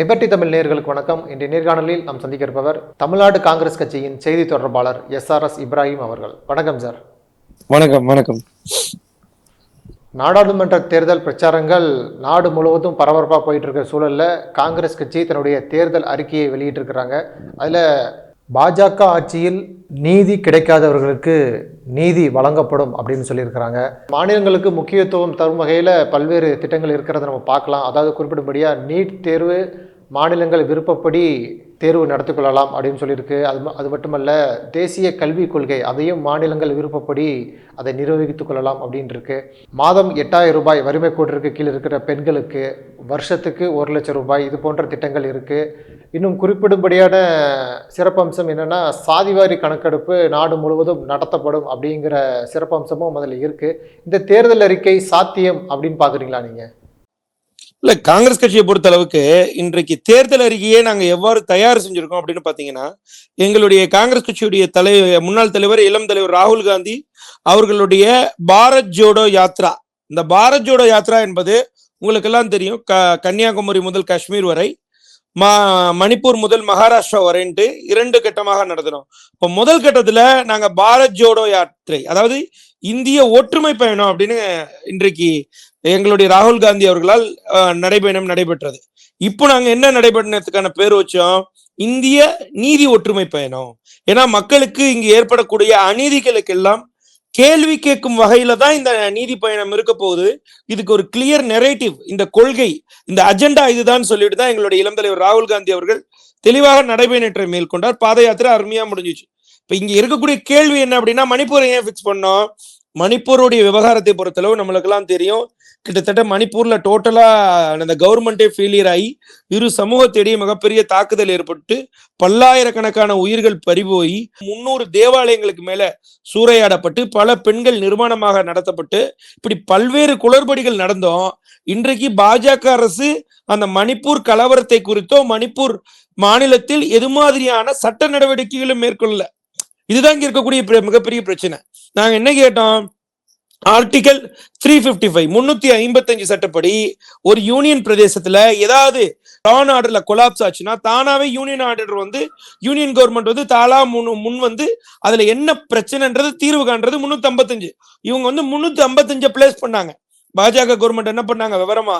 Liberty Tamil நேயர்களுக்கு வணக்கம். இன்றைய நேர்காணலில் நாம் சந்திக்க இருப்பவர் தமிழ்நாடு காங்கிரஸ் கட்சியின் செய்தி தொடர்பாளர் எஸ்ஆர்எஸ் இப்ராஹிம் அவர்கள். வணக்கம் சார். வணக்கம் வணக்கம். நாடாளுமன்ற தேர்தல் பிரச்சாரங்கள் நாடு முழுவதும் பரபரப்பாக போயிட்டு இருக்க சூழல்ல காங்கிரஸ் கட்சி தன்னுடைய தேர்தல் அறிக்கையை வெளியிட்டிருக்கிறாங்க. அதில் பாஜக ஆட்சியில் நீதி கிடைக்காதவர்களுக்கு நீதி வழங்கப்படும் அப்படின்னு சொல்லியிருக்கிறாங்க. மாநிலங்களுக்கு முக்கியத்துவம் தரும் வகையில் பல்வேறு திட்டங்கள் இருக்கிறத நம்ம பார்க்கலாம். அதாவது குறிப்பிடும்படியாக நீட் தேர்வு மாநிலங்கள் விருப்பப்படி தேர்வு நடத்திக் கொள்ளலாம் அப்படின்னு சொல்லியிருக்கு. அது அது மட்டுமல்ல தேசிய கல்விக் கொள்கை அதையும் மாநிலங்கள் விருப்பப்படி அதை நிர்வகித்துக் கொள்ளலாம் அப்படின்னு மாதம் எட்டாயிரம் ரூபாய் வறுமை கோட்டிற்கு கீழ் இருக்கிற பெண்களுக்கு வருஷத்துக்கு ஒரு லட்சம் ரூபாய் இது போன்ற திட்டங்கள் இருக்குது இன்னும் குறிப்பிடும்படியான சிறப்பம்சம் என்னென்னா சாதிவாரி கணக்கெடுப்பு நாடு முழுவதும் நடத்தப்படும் அப்படிங்கிற சிறப்பம்சமும் அதில் இருக்குது இந்த தேர்தல் அறிக்கை சாத்தியம் அப்படின்னு பார்க்குறீங்களா நீங்கள் இல்ல காங்கிரஸ் கட்சியை பொறுத்த அளவுக்கு இன்றைக்கு தேர்தல் அறிக்கையை நாங்க எவ்வாறு தயார் செஞ்சிருக்கோம் அப்படின்னு பாத்தீங்கன்னா எங்களுடைய காங்கிரஸ் கட்சியுடைய தலை முன்னாள் தலைவர் இளம் தலைவர் ராகுல் காந்தி அவர்களுடைய பாரத் ஜோடோ யாத்ரா. இந்த பாரத் ஜோடோ யாத்ரா என்பது உங்களுக்கு எல்லாம் தெரியும் க கன்னியாகுமரி முதல் காஷ்மீர் வரை மா மணிப்பூர் முதல் மகாராஷ்டிரா வரைன்ட்டு இரண்டு கட்டமாக நடத்தினோம். இப்போ முதல் கட்டத்துல நாங்க பாரத் ஜோடோ யாத்திரை அதாவது இந்திய ஒற்றுமை பயணம் அப்படின்னு இன்றைக்கு எங்களுடைய ராகுல் காந்தி அவர்களால் அஹ், நடைபயணம் நடைபெற்றது. இப்போ நாங்க என்ன நடைபெறத்துக்கான பேர் வச்சோம்? இந்திய நீதி ஒற்றுமை பயணம். ஏன்னா மக்களுக்கு இங்கு ஏற்படக்கூடிய அநீதிகளுக்கெல்லாம் கேள்வி கேட்கும் வகையில தான் இந்த நீதி பயணம் இருக்க போகுது. இதுக்கு ஒரு கிளியர் நெரேட்டிவ் இந்த கொள்கை இந்த அஜெண்டா இதுதான் சொல்லிட்டு தான் எங்களுடைய இளம் தலைவர் ராகுல் காந்தி அவர்கள் தெளிவாக நடைபயணத்தை மேற்கொண்டார். பாத யாத்திரை அருமையா முடிஞ்சிச்சு. இப்ப இங்க இருக்கக்கூடிய கேள்வி என்ன அப்படின்னா மணிப்பூரை ஏன் ஃபிக்ஸ் பண்ணோம்? மணிப்பூருடைய விவகாரத்தை பொறுத்தளவு நம்மளுக்கெல்லாம் தெரியும். கிட்டத்தட்ட மணிப்பூர்ல டோட்டலா அந்த கவர்மெண்டே ஃபெயிலியர் ஆகி இரு சமூகத்திடையே மிகப்பெரிய தாக்குதல் ஏற்பட்டு பல்லாயிரக்கணக்கான உயிர்கள் பறிபோய் முன்னூறு தேவாலயங்களுக்கு மேல சூறையாடப்பட்டு பல பெண்கள் நிர்மாணமாக நடத்தப்பட்டு இப்படி பல்வேறு குளறுபடிகள் நடந்தோம். இன்றைக்கு பாஜக அரசு அந்த மணிப்பூர் கலவரத்தை குறித்தோ மணிப்பூர் மாநிலத்தில் எது மாதிரியான சட்ட நடவடிக்கைகளும் மேற்கொள்ளல. இதுதான் இங்க இருக்கக்கூடிய பிர- மிகப்பெரிய பிரச்சனை. நாங்க என்ன கேட்டோம்? ஆர்டிகல் த்ரீ பிப்டி ஃபைவ் முன்னூத்தி ஐம்பத்தஞ்சு சட்டப்படி ஒரு யூனியன் பிரதேசத்துல ஏதாவது லான் ஆர்டர்ல கொலாப்ஸ் ஆச்சுன்னா தானாவே யூனியன் ஆர்டர் வந்து யூனியன் கவர்மெண்ட் வந்து தாளா முன் முன் வந்து அதுல என்ன பிரச்சனைன்றது தீர்வு காண்றது முன்னூத்தி ஐம்பத்தஞ்சு. இவங்க வந்து முன்னூத்தி ஐம்பத்தஞ்சு பிளேஸ் பண்ணாங்க. பாஜக கவர்மெண்ட் என்ன பண்ணாங்க? விவரமா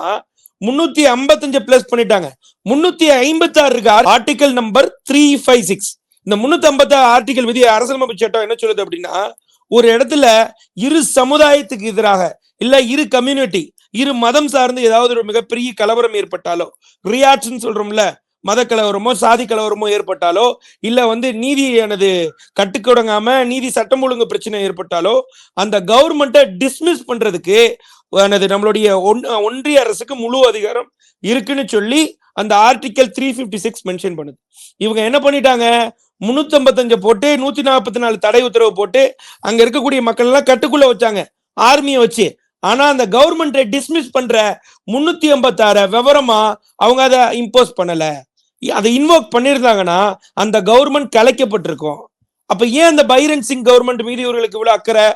முன்னூத்தி ஐம்பத்தஞ்சு பிளேஸ் பண்ணிட்டாங்க. முன்னூத்தி ஐம்பத்தி ஆறு இருக்கு. Article number three five six இந்த முன்னூத்தி ஐம்பத்தி ஆர்டிகல் விதி அரசியலமைப்பு சட்டம் என்ன சொல்லுது அப்படின்னா ஒரு இடத்துல இரு சமுதாயத்துக்கு எதிராக இல்ல இரு கம்யூனிட்டி இரு மதம் சார்ந்து ஏதாவது ஒரு மிகப்பெரிய கலவரம் ஏற்பட்டாலோ ரியாக்ஷன் சொல்றோம்ல மத கலவரமோ சாதி கலவரமோ ஏற்பட்டாலோ இல்ல வந்து நீதியானது கட்டுக்கொடங்காம நீதி சட்டம் ஒழுங்கு பிரச்சனை ஏற்பட்டாலோ அந்த கவர்மெண்ட்டை டிஸ்மிஸ் பண்றதுக்கு எனது நம்மளுடைய ஒன்- ஒன்றிய அரசுக்கு முழு அதிகாரம் இருக்குன்னு சொல்லி அந்த article three fifty six mention பண்ணுது. இவங்க என்ன பண்ணிட்டாங்க? முன்னூத்தி ஐம்பத்தஞ்சு போட்டு நூத்தி நாற்பத்தி நாலு தடை உத்தரவு போட்டு அங்க இருக்கக்கூடிய மக்கள் எல்லாம் கட்டுக்குள்ள வச்சாங்க. ஆர்மியை வச்சு. ஆனா அந்த கவர்மெண்ட்டை டிஸ்மிஸ் பண்ற முன்னூத்தி ஐம்பத்தாற விவரமா அவங்க அதை இம்போஸ் பண்ணல. அதை இன்வோக் பண்ணியிருந்தாங்கன்னா அந்த கவர்மெண்ட் கலைக்கப்பட்டிருக்கும். அப்ப ஏன் அந்த பைரன் சிங் கவர்மெண்ட் மீது இவர்களுக்கு இவ்வளவு அக்கறை?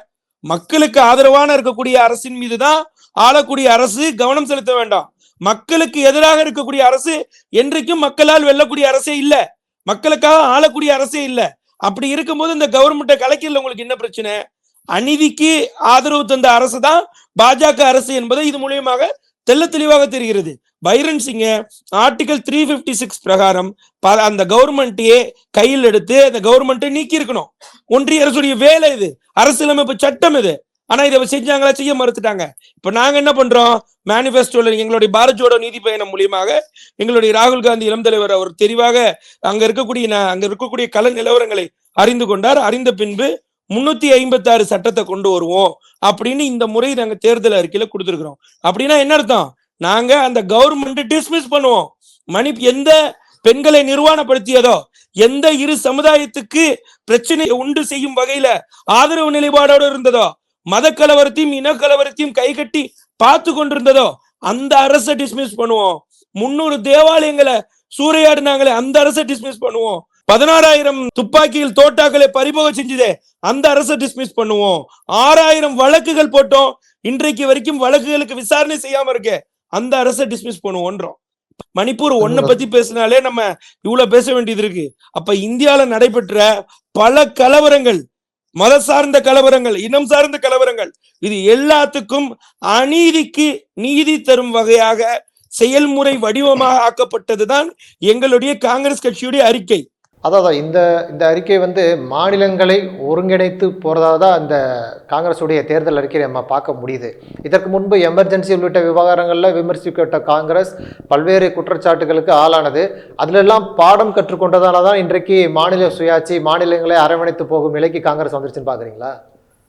மக்களுக்கு ஆதரவான இருக்கக்கூடிய அரசின் மீது தான் ஆளக்கூடிய அரசு கவனம் செலுத்த வேண்டாம். மக்களுக்கு எதிராக இருக்கக்கூடிய அரசு என்றைக்கும் மக்களால் வெல்லக்கூடிய அரசே இல்லை. மக்களுக்காக ஆளக்கூடிய அரசே இல்லை. அப்படி இருக்கும்போது இந்த கவர்மெண்ட்டை கலைக்கல உங்களுக்கு என்ன பிரச்சனை? அநீதிக்கு ஆதரவு தந்த அரசு தான் பாஜக அரசு என்பது இது மூலியமாக தெள்ள தெளிவாக தெரிகிறது. பைரன் சிங்க ஆர்டிகல் த்ரீ பிப்டி சிக்ஸ் பிரகாரம் அந்த கவர்மெண்ட்டையே கையில் எடுத்து அந்த கவர்மெண்ட்டை நீக்கி இருக்கணும் ஒன்றிய அரசுடைய வேலை இது. அரசியலமைப்பு சட்டம் இது. ஆனா இதை செஞ்சாங்களா? செய்ய மறுத்துட்டாங்க. இப்ப நாங்க என்ன பண்றோம்? மேனிபெஸ்டோல எங்களுடைய பாரத் ஜோடோ நீதி பயணம் மூலியமாக எங்களுடைய ராகுல் காந்தி இளம் தலைவர் அவர் தெளிவாக அங்க இருக்கக்கூடிய ந- அங்க இருக்கக்கூடிய கல நிலவரங்களை அறிந்து கொண்டார். அறிந்த பின்பு முன்னூத்தி ஐம்பத்தி ஆறு சட்டத்தை கொண்டு வருவோம் அப்படின்னு இந்த முறை நாங்க தேர்தல் அறிக்கையில கொடுத்துருக்குறோம். அப்படின்னா என்ன அர்த்தம்? நாங்க அந்த கவர்மெண்ட் டிஸ்மிஸ் பண்ணுவோம். மணி எந்த பெண்களை நிர்வாணப்படுத்தியதோ எந்த இரு சமுதாயத்துக்கு பிரச்சனையை உண்டு செய்யும் வகையில ஆதரவு நிலைப்பாடோடு இருந்ததோ மத கலவரத்தையும் இன கலவரத்தையும் கைகட்டி பார்த்து கொண்டிருந்ததோ அந்த அரசை டிஸ்மிஸ் பண்ணுவோம். முன்னூறு தேவாலயங்களை சூறையாடினாங்களே அந்த அரசை டிஸ்மிஸ் பண்ணுவோம். பதினாறாயிரம் துப்பாக்கிகள் தோட்டாக்களை பறிமுகம் செஞ்சதே அந்த அரசை டிஸ்மிஸ் பண்ணுவோம். ஆறாயிரம் வழக்குகள் போட்டோம். இன்றைக்கு வரைக்கும் வழக்குகளுக்கு விசாரணை செய்யாம இருக்கே அந்த அரசை டிஸ்மிஸ் பண்ணுவோன்றோம். மணிப்பூர் ஒன்ன பத்தி பேசினாலே நம்ம இவ்வளவு பேச வேண்டியது இருக்கு. அப்ப இந்தியால நடைபெற்ற பல கலவரங்கள் மத சார்ந்த கலவரங்கள் இனம் சார்ந்த கலவரங்கள் இது எல்லாத்துக்கும் அநீதிக்கு நீதி தரும் வகையாக செயல்முறை வடிவமாக ஆக்கப்பட்டதுதான் எங்களுடைய காங்கிரஸ் கட்சியுடைய அறிக்கை. அதான் இந்த இந்த அறிக்கை வந்து மாநிலங்களை ஒருங்கிணைத்து போகிறதா தான் அந்த காங்கிரஸுடைய தேர்தல் அறிக்கையை நம்ம பார்க்க முடியுது. இதற்கு முன்பு எமர்ஜென்சி உள்ளிட்ட விவகாரங்களில் விமர்சிக்கப்பட்ட காங்கிரஸ் பல்வேறு குற்றச்சாட்டுகளுக்கு ஆளானது. அதிலெல்லாம் பாடம் கற்றுக்கொண்டதால தான் இன்றைக்கு மாநில சுயாட்சி மாநிலங்களை அரவணைத்து போகும் நிலைக்கு காங்கிரஸ் வந்துருச்சுன்னு பார்க்குறீங்களா?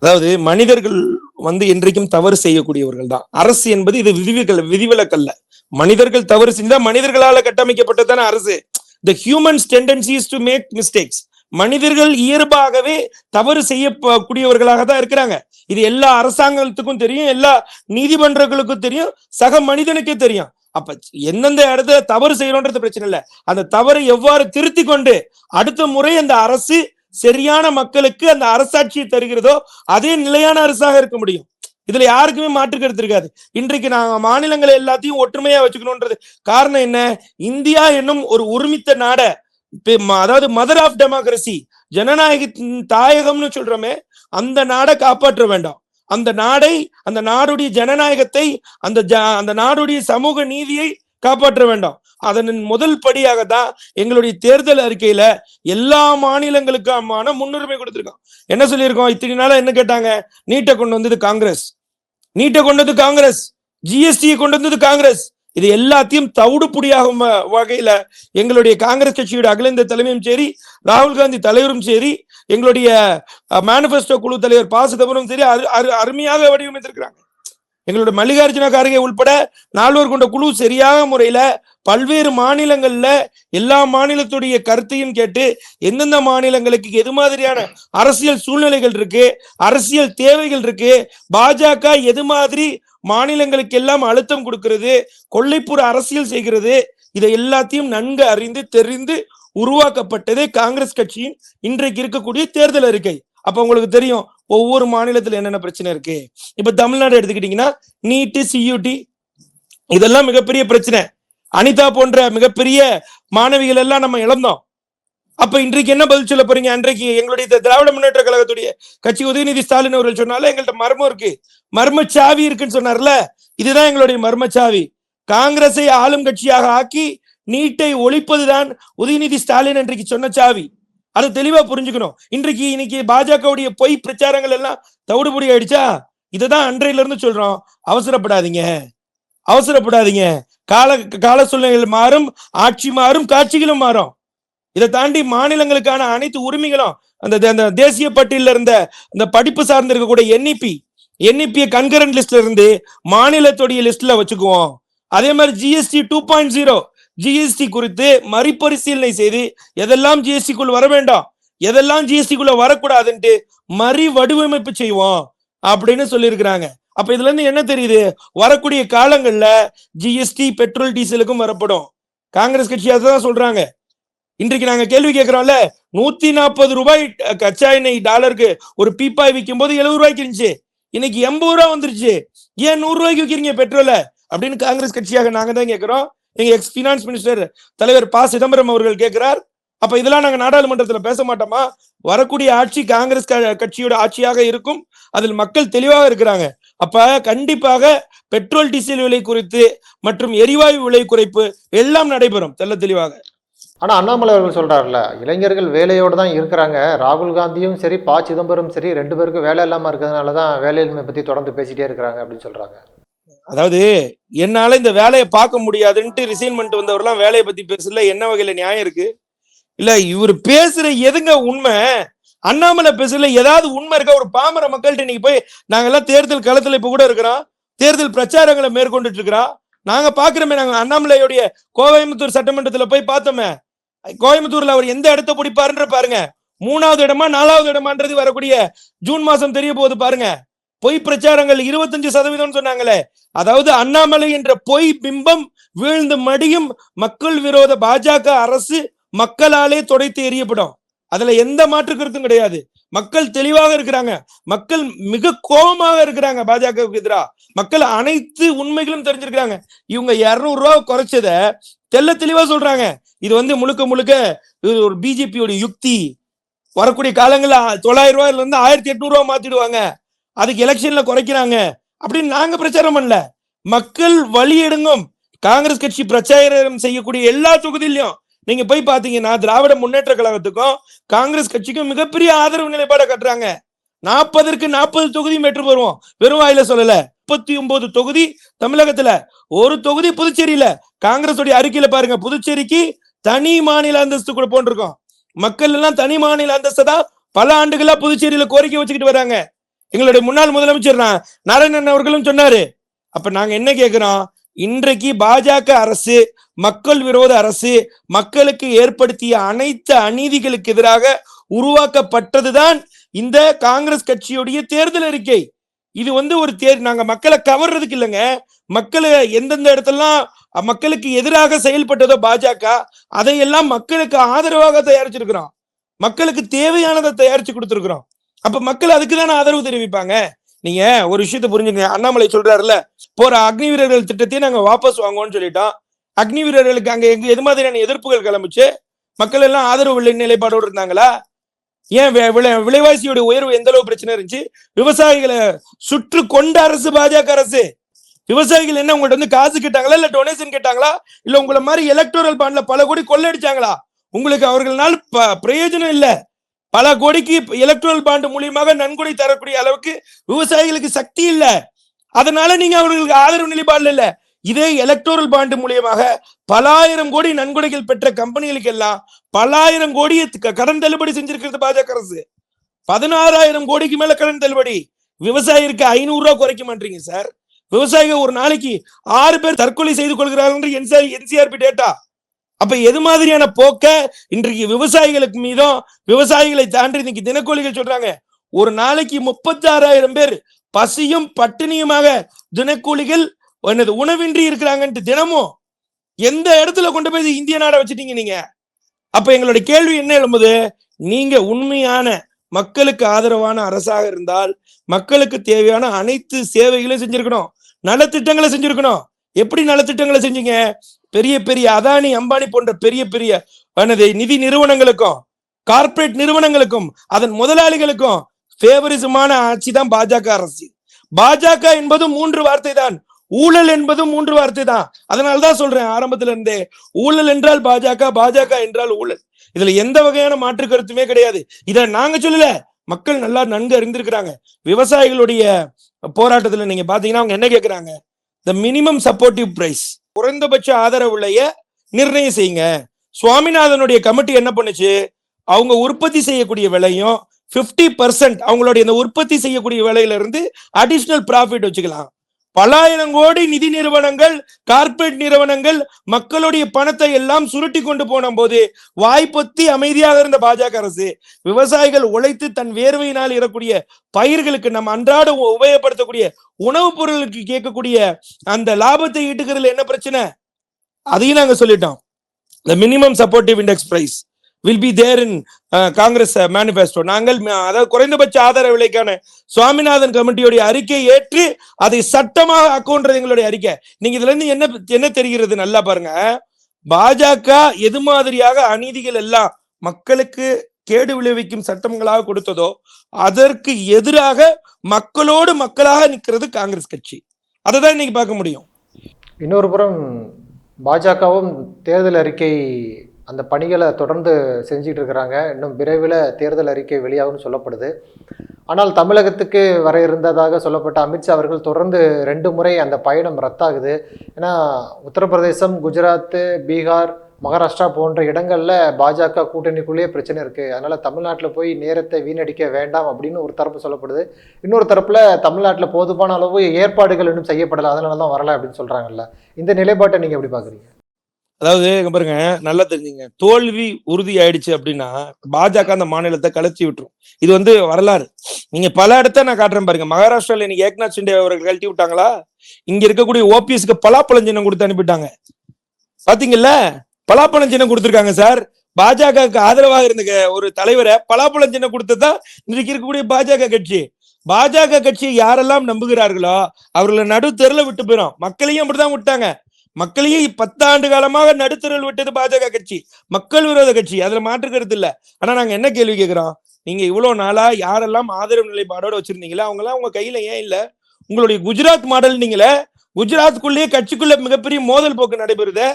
அதாவது மனிதர்கள் வந்து என்றைக்கும் தவறு செய்யக்கூடியவர்கள் தான் அரசு என்பது இது விதிவிகள் விதிவிலக்கல்ல. மனிதர்கள் தவறு செஞ்சா மனிதர்களால கட்டமைக்கப்பட்டதான அரசு. The humans tendencies to make mistakes மனிதர்கள் இயல்பாகவே தவறு செய்யக்கூடியவர்களாக தான் இருக்கிறாங்க. இது எல்லா அரசாங்கத்துக்கும் தெரியும் எல்லா நீதிமன்றங்களுக்கும் தெரியும் சக மனிதனுக்கே தெரியும். அப்ப எந்தெந்த இடத்துல தவறு செய்யறோன்றது பிரச்சனை இல்ல. அந்த தவறை எவ்வாறு திருத்தி கொண்டு அடுத்த முறை அந்த அரசு சரியான மக்களுக்கு அந்த அரசாட்சியை தருகிறதோ அதே நிலையான அரசாக இருக்க முடியும். இதுல யாருக்குமே மாற்று கருத்து இருக்காது. இன்றைக்கு நாங்க மாநிலங்களை எல்லாத்தையும் ஒற்றுமையா வச்சுக்கணும்ன்றது காரணம் என்ன? இந்தியா என்னும் ஒரு ஒருமித்த நாட ம- அதாவது மதர் ஆஃப் டெமோக்ரஸி ஜனநாயகத்தின் தாயகம்னு சொல்றோமே அந்த நாடை காப்பாற்ற வேண்டாம். அந்த நாடை அந்த நாடுடைய ஜனநாயகத்தை அந்த ஜ- அந்த நாடுடைய சமூக நீதியை காப்பாற்ற வேண்டாம். அதன் முதல் படியாக தான் எங்களுடைய தேர்தல் அறிக்கையில எல்லா மாநிலங்களுக்கான முன்னுரிமை கொடுத்திருக்கோம் என்ன சொல்லியிருக்கோம்? இத்தனை நாளா என்ன கேட்டாங்க? நீட்டை கொண்டு வந்தது காங்கிரஸ். நீட்டை கொண்டு வந்தது காங்கிரஸ் ஜிஎஸ்டியை கொண்டு வந்தது காங்கிரஸ். இது எல்லாத்தையும் தவிடுபுடியாகும் வகையில எங்களுடைய காங்கிரஸ் கட்சியோட அகில இந்திய தலைமையும் சரி ராகுல் காந்தி தலைவரும் சரி எங்களுடைய மேனிபெஸ்டோ குழு தலைவர் ப சிதம்பரம் சரி அரு- அரு- அருமையாக வடிவமைத்திருக்கிறாங்க. எங்களோட மல்லிகார்ஜுன கார்கே உள்பட நால்வர் கொண்ட குழு சரியாக முறையில பல்வேறு மாநிலங்கள்ல எல்லா மாநிலத்துடைய கருத்தையும் கேட்டு எந்தெந்த மாநிலங்களுக்கு எது மாதிரியான அரசியல் சூழ்நிலைகள் இருக்கு அரசியல் தேவைகள் இருக்கு பாஜக எது மாதிரி மாநிலங்களுக்கு எல்லாம் அழுத்தம் கொடுக்கிறது கொள்ளைப்புற அரசியல் செய்கிறது இதை எல்லாத்தையும் நன்கு அறிந்து தெரிந்து உருவாக்கப்பட்டதே காங்கிரஸ் கட்சியின் இன்றைக்கு இருக்கக்கூடிய தேர்தல் அறிக்கை. அப்ப உங்களுக்கு தெரியும் ஒவ்வொரு மாநிலத்துல என்னென்ன பிரச்சனை இருக்கு? இப்ப தமிழ்நாடு எடுத்துக்கிட்டீங்கன்னா நீட்டு சியூடி இதெல்லாம் மிகப்பெரிய பிரச்சனை. அனிதா போன்ற மிகப்பெரிய மாணவிகள் எல்லாம் நம்ம இழந்தோம். அப்ப இன்றைக்கு என்ன பதில் சொல்ல போறீங்க? அன்றைக்கு எங்களுடைய திராவிட முன்னேற்ற கழகத்துடைய கட்சி உதயநிதி ஸ்டாலின் அவர்கள் சொன்னால எங்கள்ட்ட மர்மம் இருக்கு. மர்ம சாவி இருக்குன்னு சொன்னார்ல இதுதான் எங்களுடைய மர்ம சாவி காங்கிரஸை ஆளும் கட்சியாக ஆக்கி நீட்டை ஒழிப்பதுதான் உதயநிதி ஸ்டாலின் இன்றைக்கு சொன்ன சாவி. அதை தெளிவா புரிஞ்சுக்கணும். இன்றைக்கு இன்னைக்கு பாஜகவுடைய பொய் பிரச்சாரங்கள் எல்லாம் தவிடுபடி ஆயிடுச்சா? இதுதான் அன்றையில இருந்து சொல்றோம். அவசரப்படாதீங்க. அவசரப்படாதீங்க. கால கால சூழ்நிலைகள் மாறும் ஆட்சி மாறும் காட்சிகளும் மாறும். இதை தாண்டி மாநிலங்களுக்கான அனைத்து உரிமைகளும் அந்த அந்த தேசிய பட்டியல இருந்த அந்த படிப்பு சார்ந்து இருக்கக்கூடிய என்இபி என்இபியை கன்கரண்ட் லிஸ்ட்ல இருந்து மாநிலத்துடைய லிஸ்ட்ல வச்சுக்குவோம். அதே மாதிரி GST two point zero GST குறித்து மறுபரிசீலனை செய்து எதெல்லாம் ஜிஎஸ்டிக்குள் வர வேண்டாம் எதெல்லாம் ஜிஎஸ்டிக்குள்ள வரக்கூடாதுன்ட்டு மறு வடிவமைப்பு செய்வோம் அப்படின்னு சொல்லியிருக்கிறாங்க. அப்ப இதுல இருந்து என்ன தெரியுது? வரக்கூடிய காலங்கள்ல ஜிஎஸ்டி பெட்ரோல் டீசலுக்கும் வரப்படும். காங்கிரஸ் கட்சி அதான் சொல்றாங்க. இன்றைக்கு நாங்க கேள்வி கேட்கிறோம்ல நூத்தி நாற்பது ரூபாய் கச்சா எண்ணெய் டாலருக்கு ஒரு பீப்பாய் விற்கும் போது எழுபது ரூபாய்க்கு இருந்துச்சு. இன்னைக்கு எண்பது ரூபா வந்துருச்சு. ஏன் நூறு ரூபாய்க்கு விற்கிறீங்க பெட்ரோல அப்படின்னு காங்கிரஸ் கட்சியாக நாங்க தான் கேட்கிறோம். எங்க எக்ஸ் பினான்ஸ் மினிஸ்டர் தலைவர் ப. சிதம்பரம் அவர்கள் கேட்கிறார் அப்ப இதெல்லாம் நாங்க நாடாளுமன்றத்துல பேச மாட்டோமா? வரக்கூடிய ஆட்சி காங்கிரஸ் க- கட்சியோட ஆட்சியாக இருக்கும் அதில் மக்கள் தெளிவாக இருக்கிறாங்க. அப்ப கண்டிப்பாக பெட்ரோல் டீசல் விலை குறித்து மற்றும் எரிவாயு விலை குறைப்பு எல்லாம் நடைபெறும் தெள்ள தெளிவாக. ஆனா அண்ணாமலை அவர்கள் சொல்றாருல இளைஞர்கள் வேலையோடு தான் இருக்கிறாங்க. ராகுல் காந்தியும் சரி ப. சிதம்பரம் சரி ரெண்டு பேருக்கும் வேலை இல்லாம இருக்கிறதுனால தான் வேலையின்மை பத்தி தொடர்ந்து பேசிட்டே இருக்கிறாங்க அப்படின்னு சொல்றாங்க. அதாவது என்னால இந்த வேலையை பார்க்க முடியாதுன்ட்டு ரிசைன்மெண்ட் வந்தவர்லாம் வேலையை பத்தி பேசல என்ன வகையில நியாயம் இருக்கு? இல்ல இவர் பேசுற எதுங்க உண்மை? அண்ணாமலை பேசுறதுல ஏதாவது உண்மை இருக்கா? ஒரு பாமர மக்கள்கிட்ட இன்னைக்கு போய் நாங்கெல்லாம் தேர்தல் களத்துல இப்ப கூட இருக்கிறோம். தேர்தல் பிரச்சாரங்களை மேற்கொண்டுட்டு இருக்கிறோம். நாங்க பாக்குறோமே நாங்க அண்ணாமலையுடைய கோயம்புத்தூர் சட்டமன்றத்துல போய் பார்த்தோமே. கோயம்புத்தூர்ல அவர் எந்த இடத்த பிடிப்பாருன்ற பாருங்க. மூணாவது இடமா நாலாவது இடமான்றது வரக்கூடிய ஜூன் மாசம் தெரிய போகுது பாருங்க. பொய் பிரச்சாரங்கள் இருபத்தஞ்சு சதவீதம் சொன்னாங்களே. அதாவது அண்ணாமலை என்ற பொய் பிம்பம் வீழ்ந்து மடியும் மக்கள் விரோத பாஜக அரசு மக்களாலே துடைத்து எறியப்படும். அதுல எந்த மாற்று கருத்தும் கிடையாது. மக்கள் தெளிவாக இருக்கிறாங்க. மக்கள் மிக கோபமாக இருக்கிறாங்க பாஜகவுக்கு எதிராக மக்கள் அனைத்து உண்மைகளும் தெரிஞ்சிருக்கிறாங்க. இவங்க இருநூறு ரூபா குறைச்சத தெள்ள தெளிவா சொல்றாங்க. இது வந்து முழுக்க முழுக்க இது ஒரு பிஜேபியோட யுக்தி. வரக்கூடிய காலங்களில் தொள்ளாயிரம் ரூபாயில இருந்து ஆயிரத்தி எட்நூறு ரூபா மாத்திடுவாங்க. அதுக்கு எலெக்ஷன்ல குறைக்கிறாங்க அப்படின்னு நாங்க பிரச்சாரம் பண்ணல. மக்கள் வழி எடுங்கும். காங்கிரஸ் கட்சி பிரச்சாரம் செய்யக்கூடிய எல்லா தொகுதியிலையும் நீங்க போய் பாத்தீங்கன்னா திராவிட முன்னேற்ற கழகத்துக்கும் காங்கிரஸ் கட்சிக்கும் மிகப்பெரிய ஆதரவு நிலைப்பாட கட்டுறாங்க. நாற்பதற்கு நாற்பது தொகுதி வெற்றி பெறுவோம். வெறும் வாயில சொல்லல. முப்பத்தி ஒன்பது தொகுதி தமிழகத்துல. ஒரு தொகுதி புதுச்சேரியில. காங்கிரஸ் உடைய அறிக்கையில பாருங்க. புதுச்சேரிக்கு தனி மாநில அந்தஸ்து கூட போட்டிருக்கோம். மக்கள் எல்லாம் தனி மாநில அந்தஸ்து தான் பல ஆண்டுகளா புதுச்சேரியில கோரிக்கை வச்சுக்கிட்டு வராங்க. எங்களுடைய முன்னாள் முதலமைச்சர் நாராயணன் அவர்களும் சொன்னாரு. அப்ப நாங்க என்ன கேட்கிறோம் இன்றைக்கு பாஜக அரசு மக்கள் விரோத அரசு மக்களுக்கு ஏற்படுத்திய அனைத்து அநீதிகளுக்கு எதிராக உருவாக்கப்பட்டதுதான் இந்த காங்கிரஸ் கட்சியுடைய தேர்தல் அறிக்கை. இது வந்து ஒரு தேர் நாங்க மக்களை கவர்றதுக்கு இல்லைங்க. மக்களை எந்தெந்த இடத்தெல்லாம் மக்களுக்கு எதிராக செயல்பட்டதோ பாஜக அதையெல்லாம் மக்களுக்கு ஆதரவாக தயாரிச்சிருக்கிறோம். மக்களுக்கு தேவையானதை தயாரிச்சு கொடுத்துருக்குறோம். அப்ப மக்கள் அதுக்கு தானே ஆதரவு தெரிவிப்பாங்க? நீங்க ஒரு விஷயத்த புரிஞ்சுங்க அண்ணாமலை சொல்றாருல போற அக்னி வீரர்கள் திட்டத்தையும் நாங்க வாபஸ் வாங்குவோம்னு சொல்லிட்டோம். அக்னி வீரர்களுக்கு அங்க எங்க எது மாதிரியான எதிர்ப்புகள் கிளம்பிச்சு மக்கள் எல்லாம் ஆதரவு இல்லை நிலைப்பாடோடு இருந்தாங்களா? ஏன் விலை விலைவாசியோட உயர்வு எந்த அளவு பிரச்சனை இருந்துச்சு? விவசாயிகளை சுற்று கொண்ட அரசு பாஜக அரசு. விவசாயிகள் என்ன உங்கள்ட்ட வந்து காசு கேட்டாங்களா இல்ல டொனேஷன் கேட்டாங்களா? இல்ல உங்களை மாதிரி எலக்டோரல் பாண்ட்ல பல கோடி கொள்ளடிச்சாங்களா உங்களுக்கு அவர்களால் ப- பிரயோஜனம் இல்லை. பல கோடிக்கு எலக்ட்ரல் பாண்டு மூலியமாக நன்கொடை தரக்கூடிய அளவுக்கு விவசாயிகளுக்கு சக்தி இல்ல அதனால நீங்க அவர்களுக்கு ஆதரவு நிலைப்பாடு இல்ல இதே எலக்டோரல் பாண்டு மூலியமாக பலாயிரம் கோடி நன்கொடைகள் பெற்ற கம்பெனிகளுக்கு எல்லாம் பலாயிரம் கோடியை க- கடன் தள்ளுபடி செஞ்சிருக்கிறது பாஜக அரசு பதினாறாயிரம் கோடிக்கு மேல கடன் தள்ளுபடி விவசாயிக்கு ஐநூறு ரூபா குறைக்க மாட்டீங்க சார் விவசாயிகள் ஒரு நாளைக்கு ஆறு பேர் தற்கொலை செய்து கொள்கிறார்கள் என்சிஆர்பி டேட்டா அப்ப எது மாதிரியான போக்க இன்றைக்கு விவசாயிகளுக்கு மீதும் விவசாயிகளை தாண்டி இன்னைக்கு தினக்கூலிகள் சொல்றாங்க. ஒரு நாளைக்கு முப்பத்தாறாயிரம் பேர் பசியும் பட்டினியுமாக தினக்கூலிகள் என்னது உணவின்றி இருக்கிறாங்கன்ட்டு தினமும் எந்த இடத்துல கொண்டு போய் இந்திய நாடை வச்சுட்டீங்க நீங்க? அப்ப எங்களுடைய கேள்வி என்ன எழும்புது? நீங்க உண்மையான மக்களுக்கு ஆதரவான அரசாக இருந்தால் மக்களுக்கு தேவையான அனைத்து சேவைகளையும் செஞ்சிருக்கணும். நலத்திட்டங்களை செஞ்சிருக்கணும். எப்படி நலத்திட்டங்களை செஞ்சீங்க? பெரிய பெரிய அதானி அம்பானி போன்ற பெரிய பெரிய நிதி நிறுவனங்களுக்கும் கார்ப்பரேட் நிறுவனங்களுக்கும் அதன் முதலாளிகளுக்கும் ஃபேவரிசமான ஆட்சி தான் பாஜக அரசு. பாஜக என்பது மூன்று வார்த்தை தான். ஊழல் என்பது மூன்று வார்த்தை தான். அதனாலதான் சொல்றேன் ஆரம்பத்துல இருந்தே. ஊழல் என்றால் பாஜக பாஜக என்றால் ஊழல். இதுல எந்த வகையான மாற்று கருத்துமே கிடையாது. இத நாங்க சொல்லல. மக்கள் நல்லா நன்கு அறிந்திருக்கிறாங்க. விவசாயிகளுடைய போராட்டத்துல நீங்க பாத்தீங்கன்னா அவங்க என்ன கேக்குறாங்க? த மினிமம் சப்போர்ட்டிவ் பிரைஸ் குறைந்தபட்ச ஆதரவு விலைய நிர்ணயம் செய்யுங்க. சுவாமிநாதனுடைய கமிட்டி என்ன பண்ணுச்சு? அவங்க உற்பத்தி செய்யக்கூடிய விலையும் 50% பர்சன்ட் அவங்களுடைய இந்த உற்பத்தி செய்யக்கூடிய விலையில இருந்து அடிஷ்னல் ப்ராஃபிட் வச்சுக்கலாம். பலாயிரம் கோடி நிதி நிறுவனங்கள் கார்ப்பரேட் நிறுவனங்கள் மக்களுடைய பணத்தை எல்லாம் சுருட்டி கொண்டு போன போது வாய்ப்பத்தி அமைதியாக இருந்த பாஜக அரசு விவசாயிகள் உழைத்து தன் வேர்வையினால் இறக்கூடிய பயிர்களுக்கு நம்ம அன்றாட உ- உபயோகப்படுத்தக்கூடிய உணவுப் பொருளுக்கு கேட்கக்கூடிய அந்த லாபத்தை ஈட்டுக்கிறதுல என்ன பிரச்சனை? அதையும் நாங்க சொல்லிட்டோம். The minimum supportive index price. Will be there in Congress manifesto நாங்கள் அதாவது குறைந்தபட்ச ஆதார விலைக்கான சுவாமிநாதன் கமிட்டியுடைய அறிக்கையை ஏற்று அதை சட்டமாக ஆக்குன்றது எங்களுடைய அறிக்கை. நீங்க இதுல இருந்து என்ன என்ன தெரிகிறது நல்லா பாருங்க. பாஜக எது மாதிரியாக அநீதிகள் எல்லாம் மக்களுக்கு கேடு விளைவிக்கும் சட்டங்களாக கொடுத்ததோ அதற்கு எதிராக மக்களோடு மக்களாக நிற்கிறது காங்கிரஸ் கட்சி. அதை தான் இன்னைக்கு பார்க்க முடியும். இன்னொரு புறம் பாஜகவும் தேர்தல் அறிக்கை அந்த பணிகளை தொடர்ந்து செஞ்சிட்டு இருக்கிறாங்க. இன்னும் விரைவில் தேர்தல் அறிக்கை வெளியாகும்னு சொல்லப்படுது. ஆனால் தமிழகத்துக்கு வர இருந்ததாக சொல்லப்பட்ட அமித்ஷா அவர்கள் தொடர்ந்து ரெண்டு முறை அந்த பயணம் ரத்தாகுது. ஏன்னா உத்தரப்பிரதேசம் குஜராத்து பீகார் மகாராஷ்டிரா போன்ற இடங்களில் பாஜக கூட்டணிக்குள்ளேயே பிரச்சனை இருக்குது அதனால் தமிழ்நாட்டில் போய் நேரத்தை வீணடிக்க வேண்டாம் அப்படின்னு ஒரு தரப்பு சொல்லப்படுது. இன்னொரு தரப்பில் தமிழ்நாட்டில் போதுமான அளவு ஏற்பாடுகள் இன்னும் செய்யப்படலை. அதனால தான் வரலை அப்படின்னு சொல்கிறாங்கல்ல இந்த நிலைப்பாட்டை நீங்கள் எப்படி பார்க்குறீங்க அதாவது பாருங்க நல்லா தெரிஞ்சுங்க. தோல்வி உறுதி ஆயிடுச்சு அப்படின்னா பாஜக அந்த மாநிலத்தை கலைச்சி விட்டுரும். இது வந்து வரலாறு. நீங்க பல இடத்த நான் காட்டுறேன் பாருங்க. மகாராஷ்டிரால இன்னைக்கு ஏக்நாத் சிண்டே அவர்கள் கழட்டி விட்டாங்களா? இங்க இருக்கக்கூடிய ஓபிஎஸ்க்கு பலாப்பழம் சின்னம் கொடுத்து அனுப்பிட்டாங்க. பாத்தீங்கல்ல? பலாப்பழம் சின்னம் கொடுத்துருக்காங்க சார். பாஜகவுக்கு ஆதரவாக இருந்த ஒரு தலைவரை பலாப்பழம் சின்னம் கொடுத்ததுதான் இன்னைக்கு இருக்கக்கூடிய பாஜக கட்சி. பாஜக கட்சியை யாரெல்லாம் நம்புகிறார்களோ அவர்களை நடுத்தெருல விட்டு போயிடும் மக்களையும் அப்படிதான் விட்டாங்க. மக்களையும் பத்தாண்டு காலமாக நடுத்தரல் விட்டது பாஜக கட்சி. மக்கள் விரோத கட்சி. அதுல மாற்று கருத்து இல்ல. ஆனா நாங்க என்ன கேள்வி கேட்கிறோம் நீங்க இவ்வளவு நாளா யாரெல்லாம் ஆதரவு நிலைப்பாடோட வச்சிருந்தீங்களா? அவங்க எல்லாம் உங்க கையில ஏன் இல்ல? உங்களுடைய குஜராத் மாடல் நீங்களே குஜராத்துக்குள்ளேயே கட்சிக்குள்ள மிகப்பெரிய மோதல் போக்கு நடைபெறுது?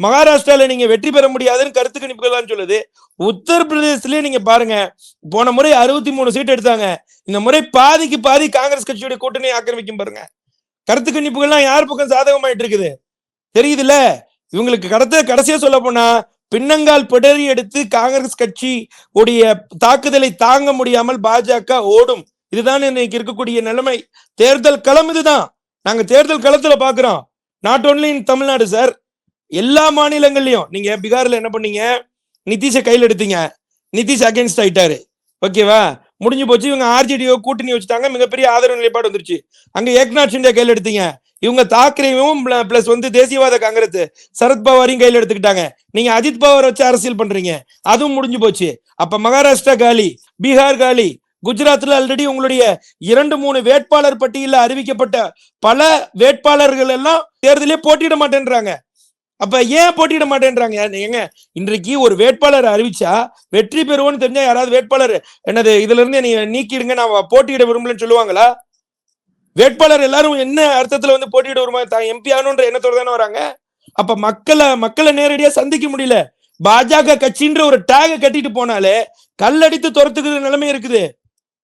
மகாராஷ்டிரால நீங்க வெற்றி பெற முடியாதுன்னு கருத்து கணிப்புகள்லாம் சொல்லுது. உத்தரப்பிரதேசத்திலேயே நீங்க பாருங்க போன முறை அறுபத்தி மூணு சீட் எடுத்தாங்க. இந்த முறை பாதிக்கு பாதி காங்கிரஸ் கட்சியுடைய கூட்டணி ஆக்கிரமிக்கும் பாருங்க. கருத்து கணிப்புகள்லாம் யார் பக்கம் சாதகமாயிட்டு இருக்குது? தெரியுதுல்ல? இவங்களுக்கு கடத்த கடைசியா சொல்ல போனா பின்னங்கால் பிடறி எடுத்து காங்கிரஸ் கட்சி உடைய தாக்குதலை தாங்க முடியாமல் பாஜக ஓடும். இதுதான் இன்னைக்கு இருக்கக்கூடிய நிலைமை. தேர்தல் களம் இதுதான். நாங்க தேர்தல் களத்துல பாக்குறோம். Not only in Tamil Nadu sir எல்லா மாநிலங்கள்லயும். நீங்க பீகார்ல என்ன பண்ணீங்க? நிதிஷை கையில் எடுத்தீங்க. நிதிஷ் அகைன்ஸ்ட் ஆயிட்டாரு. ஓகேவா முடிஞ்சு போச்சு. இவங்க ஆர்ஜேடியோ கூட்டணி வச்சுட்டாங்க. மிகப்பெரிய ஆதரவு நிலைப்பாடு வந்துருச்சு. அங்க ஏக்நாத் ஷிண்டே கையில் எடுத்தீங்க. இவங்க தாக்கரேவும் பிளஸ் வந்து தேசியவாத காங்கிரஸ் சரத்பவாரையும் கையில் எடுத்துக்கிட்டாங்க. நீங்க அஜித் பவார் வச்சு அரசியல் பண்றீங்க. அதுவும் முடிஞ்சு போச்சு. அப்ப மகாராஷ்டிரா காலி பீகார் காலி குஜராத்ல ஆல்ரெடி உங்களுடைய இரண்டு மூணு வேட்பாளர் பட்டியலில் அறிவிக்கப்பட்ட பல வேட்பாளர்கள் எல்லாம் தேர்தலே போட்டியிட மாட்டேன்றாங்க. அப்ப ஏன் போட்டியிட மாட்டேன்றாங்க? ஏங்க இன்றைக்கு ஒரு வேட்பாளர் அறிவிச்சா வெற்றி பெறுவோன்னு தெரிஞ்சா யாராவது வேட்பாளர் என்னது இதுல இருந்து நீ நீக்கிடுங்க நான் போட்டியிட விரும்பலன்னு சொல்லுவாங்களா? வேட்பாளர் எல்லாரும் என்ன அர்த்தத்துல வந்து போட்டியிட வருமா? தான் எம்பி ஆகணுன்ற எண்ணத்தோட தானே வராங்க. அப்ப மக்களை மக்களை நேரடியா சந்திக்க முடியல. பாஜக கட்சின்ற ஒரு டேக கட்டிட்டு போனாலே கல்லடித்து துரத்துக்கிற நிலைமை இருக்குது.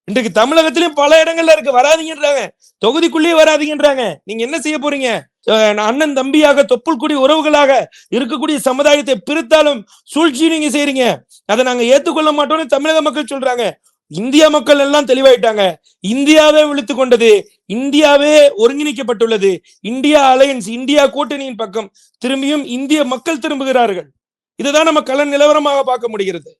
இன்றைக்கு தமிழகத்திலயும் பல இடங்கள்ல இருக்கு. வராதீங்கன்றாங்க. தொகுதிக்குள்ளேயே வராதிங்கன்றாங்க. நீங்க என்ன செய்ய போறீங்க? அண்ணன் தம்பியாக தொப்புள் குடி உறவுகளாக இருக்கக்கூடிய சமுதாயத்தை பிரித்தாலும் சூழ்ச்சி நீங்க செய்றீங்க. அதை நாங்க ஏத்துக்கொள்ள மாட்டோம்னு தமிழக மக்கள் சொல்றாங்க. இந்தியா மக்கள் எல்லாம் தெளிவாயிட்டாங்க. இந்தியாவே விழுத்து கொண்டது. இந்தியாவே ஒருங்கிணைக்கப்பட்டுள்ளது. இந்தியா அலையன்ஸ் இந்தியா கூட்டணியின் பக்கம் திரும்பியும் இந்திய மக்கள் திரும்புகிறார்கள். இதுதான் நம்ம கலன் நிலவரமாக பார்க்க முடிகிறது.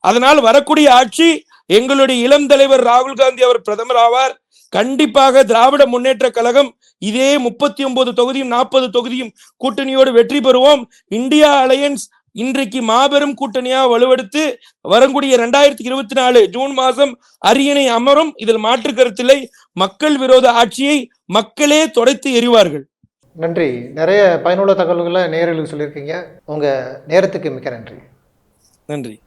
அதனால் வரக்கூடிய ஆட்சி எங்களுடைய இளம் தலைவர் ராகுல் காந்தி அவர் பிரதமர் ஆவார். கண்டிப்பாக திராவிட முன்னேற்ற கழகம் இதே முப்பத்தி ஒன்பது தொகுதியும் நாற்பது தொகுதியும் கூட்டணியோடு வெற்றி பெறுவோம். இந்தியா அலையன்ஸ் இன்றைக்கு மாபெரும் கூட்டணியா வலுவெடுத்து வரக்கூடிய இரண்டாயிரத்தி இருபத்தி நாலு ஜூன் மாதம் அரியணை அமரும். இதில் மாற்று கருத்தில்லை. மக்கள் விரோத ஆட்சியை மக்களே தொடைத்து எறிவார்கள். நன்றி. நிறைய பயனுள்ள தகவல்களை நேயர்களுக்கு சொல்லியிருக்கீங்க. உங்க நேரத்துக்கு மிக்க நன்றி. நன்றி.